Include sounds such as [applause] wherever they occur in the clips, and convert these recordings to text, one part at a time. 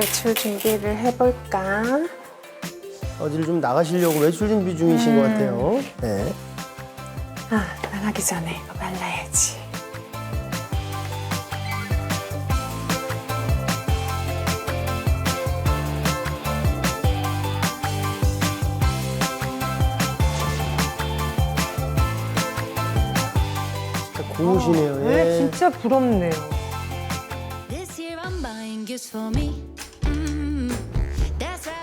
외출 준비를 해볼까? 어디를 좀 나가시려고 외출 준비 중이신 것 같아요. 네. 아, 나가기 전에 이거 발라야지. 진짜 고우시네요. 네, 예. 진짜 부럽네요. This year I'm buying gifts for me.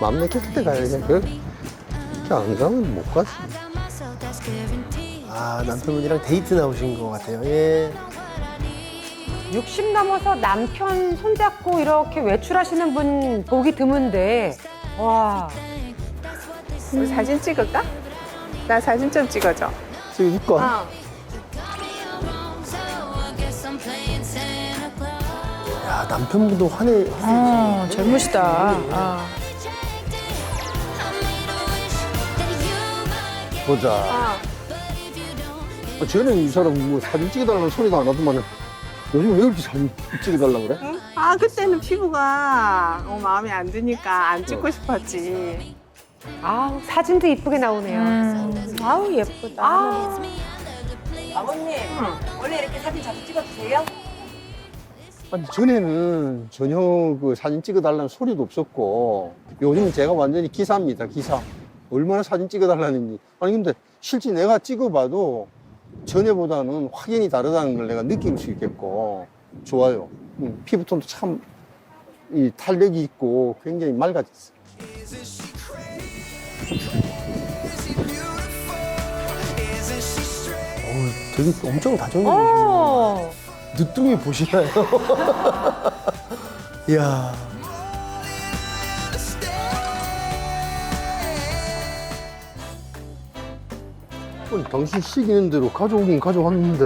Mm, That's right. 마음 내켰을 때 가야지. 그, 안 가면 못 가지. 아, 남편분이랑 데이트 나오신 것 같아요. 예. 60 넘어서 남편 손잡고 이렇게 외출하시는 분 보기 드문데 와 우리 사진 찍을까? 나 사진 좀 찍어줘. 저기 입고 와. 어. Claus. 야, 남편분도 화내. 어, 젊으시다. 아. 보자. 아, 쟤는 이 사람 뭐 사진 찍어달라는 소리도 안 하더만 요즘 왜 이렇게 사진 찍어달라 그래? 아, 그때는 피부가 어, 마음에 안 드니까 안 찍고 싶었지. 아우 사진도 이쁘게 나오네요. 음, 아우, 예쁘다. 아 아니 전에는 전혀 그 사진 찍어달라는 소리도 없었고 요즘은 제가 완전히 기사입니다 기사 얼마나 사진 찍어달라는지 아니 근데 실제 내가 찍어봐도 전에보다는 확연히 다르다는 걸 내가 느낄 수 있겠고 좋아요 음, 피부톤도 참 이 탄력이 있고 굉장히 맑아졌어요 어우, 되게 엄청 다정해 보시네요. 어. 늦둥이 보시나요? [laughs] 이야. 아니 당신 시키는 대로 가져오긴 가져왔는데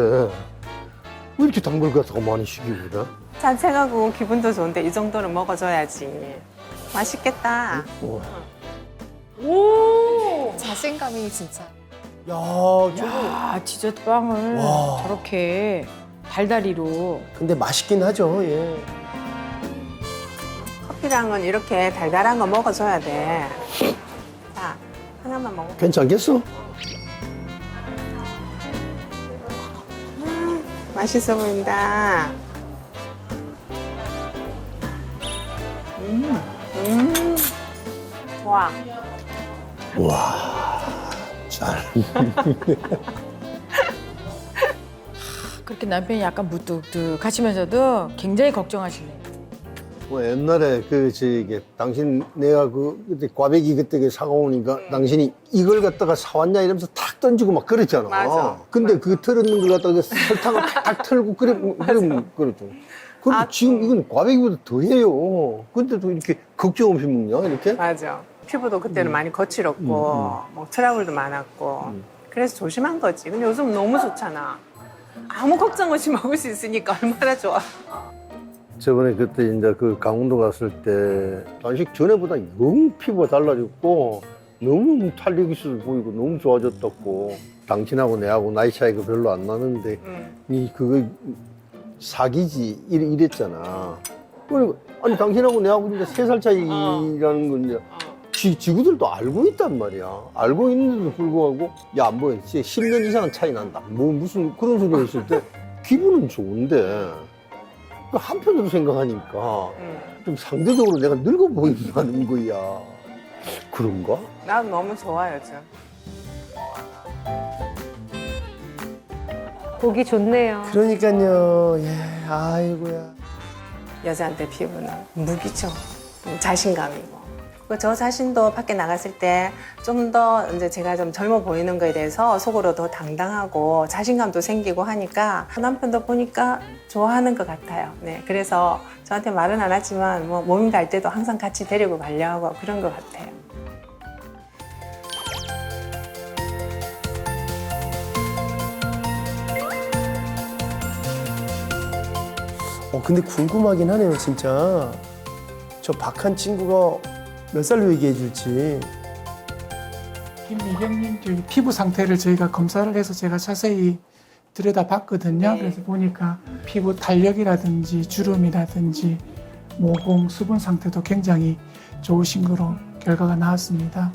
왜 이렇게 당벌 갖다가 많이 시키고 그래? 산책하고 기분도 좋은데 이 정도는 먹어줘야지. 맛있겠다. 오. 자신감이 진짜. 야, 저거. 야, 디저트 빵을 와. 저렇게 달달이로. 근데 맛있긴 하죠, 예. 커피랑은 이렇게 달달한 거 먹어줘야 돼. 자, 하나만 먹어. 괜찮겠어? 맛있어 보인다. 음, 음, 좋아. 잘 [laughs] 그렇게 남편이 약간 무뚝뚝 하시면서도 굉장히 걱정하시네요. 뭐 옛날에 그 저기 당신 내가 그 그때 꽈배기 그때 그 사가오니까 당신이 이걸 갖다가 사왔냐 이러면서 탁 던지고 막 그랬잖아. 맞아. 근데 그 털었는 걸 갖다가 그 설탕을 [laughs] 탁탁 털고 그래 그러면 그랬죠. 근데 아, 지금 이건 꽈배기보다 더해요. 근데도 이렇게 걱정 없이 먹냐 이렇게? 맞아. 피부도 그때는 많이 거칠었고, 뭐 트러블도 많았고. 그래서 조심한 거지. 근데 요즘 너무 좋잖아. 아무 걱정 없이 먹을 수 있으니까 얼마나 좋아. 저번에 그때 이제 그 강원도 갔을 때 단식 전에보다 너무 피부가 달라졌고 너무 탄력 있어 보이고 너무 좋아졌다고 당신하고 내하고 나이 차이가 별로 안 나는데 음. 이 그거 사기지 이래- 이랬잖아. 그리고 아니 당신하고 내하고 이제 세 살 차이라는 건 이제 지, 지구들도 알고 있단 말이야. 알고 있는데도 불구하고 야뭐 진짜 10년 이상은 차이 난다. 뭐 무슨 그런 소리 했을 때 기분은 좋은데 그 한편으로 생각하니까 음. 좀 상대적으로 내가 늙어 보인다는 거야. 그런가? 나도 너무 좋아, 요즘. 보기 좋네요. 그러니까요. 예, 아이고야. 여자한테 피부는 무기죠. 음, 자신감이고. 그저 자신도 밖에 나갔을 때 좀 더 이제 제가 좀 젊어 보이는 거에 대해서 속으로 더 당당하고 자신감도 생기고 하니까 남편도 보니까 좋아하는 것 같아요. 네. 그래서 저한테 말은 안 하지만 뭐 모임 갈 때도 항상 같이 데리고 가려고 그런 것 같아요. 어, 근데 궁금하긴 하네요, 진짜. 저 박한 친구가 몇 살로 얘기해 줄지. 김미경님 저희 피부 상태를 저희가 검사를 해서 제가 자세히 들여다봤거든요. 네. 그래서 보니까 피부 탄력이라든지 주름이라든지 모공, 수분 상태도 굉장히 좋으신 거로 결과가 나왔습니다.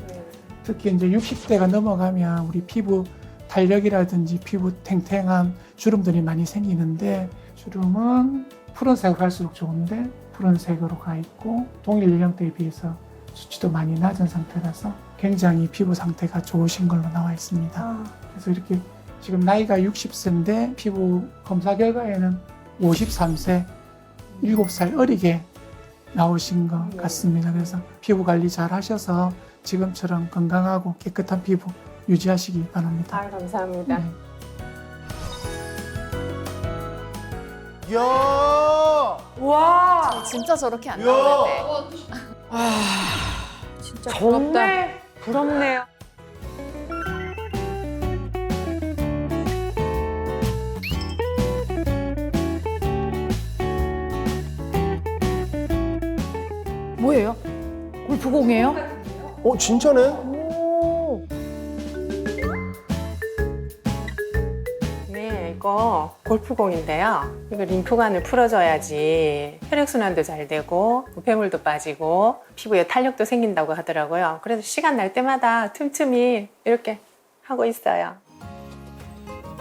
특히 이제 60대가 넘어가면 우리 피부 탄력이라든지 피부 탱탱한 주름들이 많이 생기는데 주름은 푸른색으로 갈수록 좋은데 푸른색으로 가 있고 동일 연령대에 비해서 수치도 많이 낮은 상태라서 굉장히 피부 상태가 좋으신 걸로 나와 있습니다. 그래서 이렇게 지금 나이가 60세인데 피부 검사 결과에는 53세, 7살 어리게 나오신 것 같습니다. 그래서 피부 관리 잘 하셔서 지금처럼 건강하고 깨끗한 피부 유지하시기 바랍니다. 아, 감사합니다. 네. 야! 와 진짜 저렇게 안 야! 나오는데. 진짜 부럽다. 정말 부럽네요. 뭐예요? 골프공이에요? 어, 진짜네? 거 골프공인데요. 이거 림프관을 풀어줘야지 혈액순환도 잘 되고 우폐물도 빠지고 피부에 탄력도 생긴다고 하더라고요. 그래서 시간 날 때마다 틈틈이 이렇게 하고 있어요.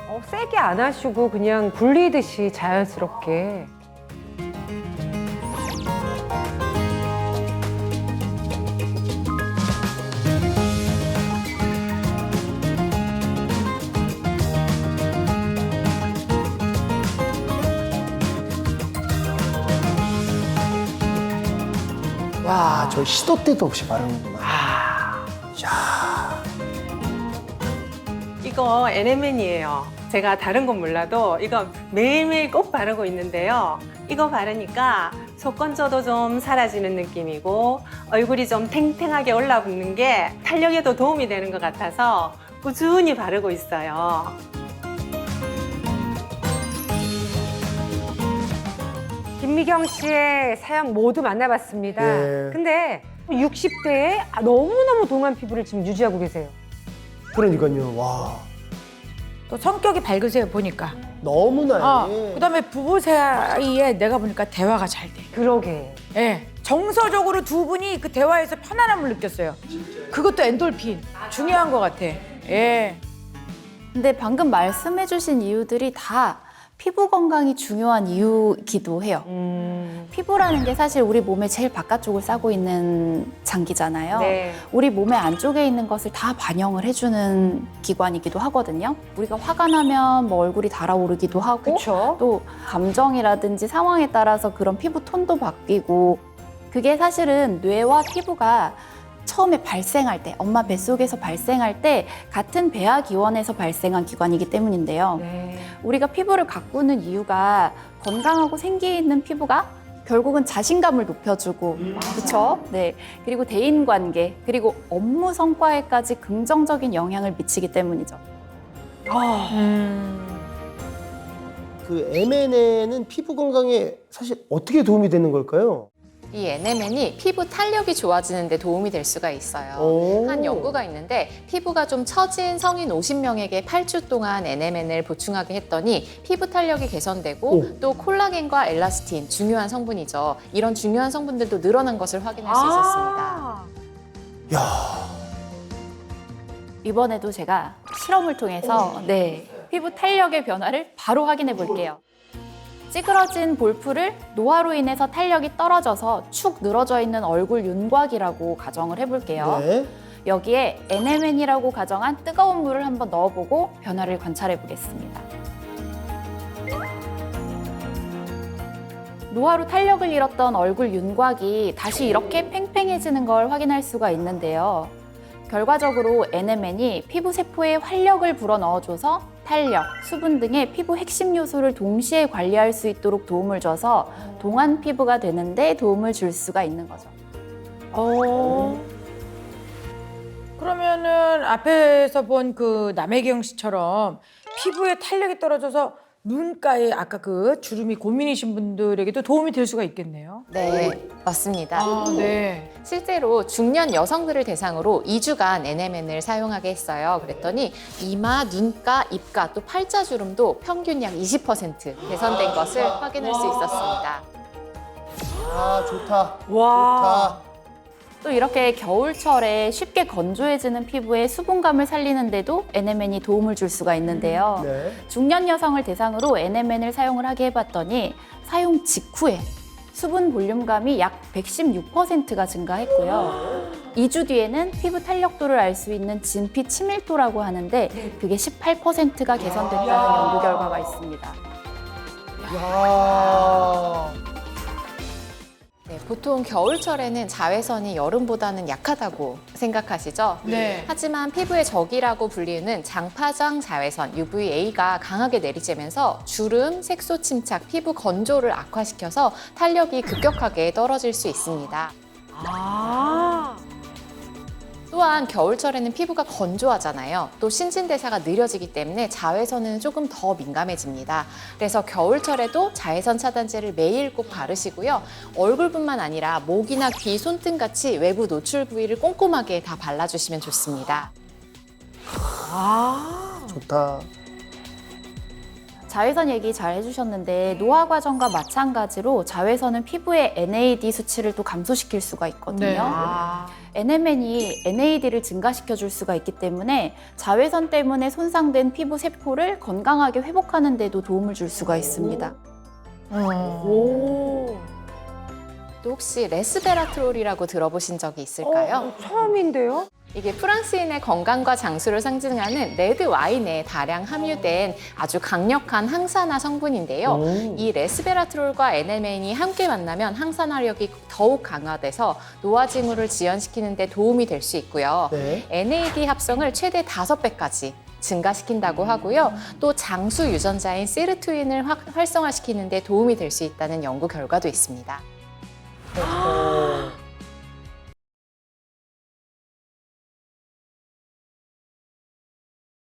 어, 세게 안 하시고 그냥 굴리듯이 자연스럽게. 와, 저 시도 때도 없이 바르는구나. 야, 이거 NMN이에요. 제가 다른 건 몰라도 이거 매일매일 꼭 바르고 있는데요. 이거 바르니까 속건조도 좀 사라지는 느낌이고 얼굴이 좀 탱탱하게 올라붙는 게 탄력에도 도움이 되는 것 같아서 꾸준히 바르고 있어요. 김미경 씨의 사연 모두 만나봤습니다. 네. 근데 60대에 너무너무 동안 피부를 지금 유지하고 계세요. 그러니까요. 와, 또 성격이 밝으세요 보니까. 너무나. 아, 예. 그다음에 부부 사이에 내가 보니까 대화가 잘 돼. 그러게. 예. 정서적으로 두 분이 그 대화에서 편안함을 느꼈어요. 그것도 엔돌핀 중요한 것 같아. 예. 근데 방금 말씀해주신 이유들이 다 피부 건강이 중요한 이유이기도 해요. 음. 피부라는 게 사실 우리 몸의 제일 바깥쪽을 싸고 있는 장기잖아요. 네. 우리 몸의 안쪽에 있는 것을 다 반영을 해주는 기관이기도 하거든요. 우리가 화가 나면 뭐 얼굴이 달아오르기도 하고 그렇죠. 또 감정이라든지 상황에 따라서 그런 피부 톤도 바뀌고 그게 사실은 뇌와 피부가 처음에 발생할 때 엄마 뱃속에서 발생할 때 같은 배아 기원에서 발생한 기관이기 때문인데요. 네. 우리가 피부를 가꾸는 이유가 건강하고 생기 있는 피부가 결국은 자신감을 높여주고 그렇죠? 네. 그리고 대인 관계 그리고 업무 성과에까지 긍정적인 영향을 미치기 때문이죠. 음. 그 MNN은 피부 건강에 사실 어떻게 도움이 되는 걸까요? 이 NMN이 피부 탄력이 좋아지는 데 도움이 될 수가 있어요. 오. 한 연구가 있는데 피부가 좀 처진 성인 50명에게 8주 동안 NMN을 보충하게 했더니 피부 탄력이 개선되고 오. 또 콜라겐과 엘라스틴 중요한 성분이죠. 이런 중요한 성분들도 늘어난 것을 확인할 수 있었습니다. 야, 이번에도 제가 실험을 통해서 네, 피부 탄력의 변화를 바로 확인해 볼게요. 찌그러진 볼풀을 노화로 인해서 탄력이 떨어져서 축 늘어져 있는 얼굴 윤곽이라고 가정을 해볼게요. 네. 여기에 NMN이라고 가정한 뜨거운 물을 한번 넣어보고 변화를 관찰해 보겠습니다. 노화로 탄력을 잃었던 얼굴 윤곽이 다시 이렇게 팽팽해지는 걸 확인할 수가 있는데요. 결과적으로 NMN이 피부 세포에 활력을 불어넣어줘서 탄력, 수분 등의 피부 핵심 요소를 동시에 관리할 수 있도록 도움을 줘서 동안 피부가 되는데 도움을 줄 수가 있는 거죠. 어. 그러면은 앞에서 본 그 남혜경 씨처럼 피부에 탄력이 떨어져서 눈가에 아까 그 주름이 고민이신 분들에게도 도움이 될 수가 있겠네요. 네, 맞습니다. 아, 네. 실제로 중년 여성들을 대상으로 2주간 NMN을 사용하게 했어요. 그랬더니 이마, 눈가, 입가 또 팔자 주름도 평균 약 20% 개선된 것을 확인할 수 있었습니다. 아, 좋다. 와. 좋다. 또 이렇게 겨울철에 쉽게 건조해지는 피부에 수분감을 살리는데도 NMN이 도움을 줄 수가 있는데요. 네. 중년 여성을 대상으로 NMN을 사용을 하게 해봤더니 사용 직후에 수분 볼륨감이 약 116%가 증가했고요. 2주 뒤에는 피부 탄력도를 알 수 있는 진피 치밀도라고 하는데 그게 18%가 개선됐다는 연구 결과가 있습니다. 야. 네, 보통 겨울철에는 자외선이 여름보다는 약하다고 생각하시죠? 네. 하지만 피부의 적이라고 불리는 장파장 자외선 UVA가 강하게 내리쬐면서 주름, 색소 침착, 피부 건조를 악화시켜서 탄력이 급격하게 떨어질 수 있습니다. 아. 또한 겨울철에는 피부가 건조하잖아요. 또 신진대사가 느려지기 때문에 자외선은 조금 더 민감해집니다. 그래서 겨울철에도 자외선 차단제를 매일 꼭 바르시고요. 얼굴뿐만 아니라 목이나 귀, 손등 같이 외부 노출 부위를 꼼꼼하게 다 발라주시면 좋습니다. 좋다. 자외선 얘기 잘 해주셨는데 노화 과정과 마찬가지로 자외선은 피부의 NAD 수치를 또 감소시킬 수가 있거든요. 네. NMN이 NAD를 증가시켜 줄 수가 있기 때문에 자외선 때문에 손상된 피부 세포를 건강하게 회복하는 데도 도움을 줄 수가 있습니다. 오. 또 혹시 레스베라트롤이라고 들어보신 적이 있을까요? 어, 처음인데요? 이게 프랑스인의 건강과 장수를 상징하는 레드 와인에 다량 함유된 아주 강력한 항산화 성분인데요. 이 레스베라트롤과 NMN이 함께 만나면 항산화력이 더욱 강화돼서 노화 징후를 지연시키는 데 도움이 될 수 있고요. 네. NAD 합성을 최대 5배까지 증가시킨다고 하고요. 또 장수 유전자인 시르투인을 활- 활성화시키는 데 도움이 될 수 있다는 연구 결과도 있습니다.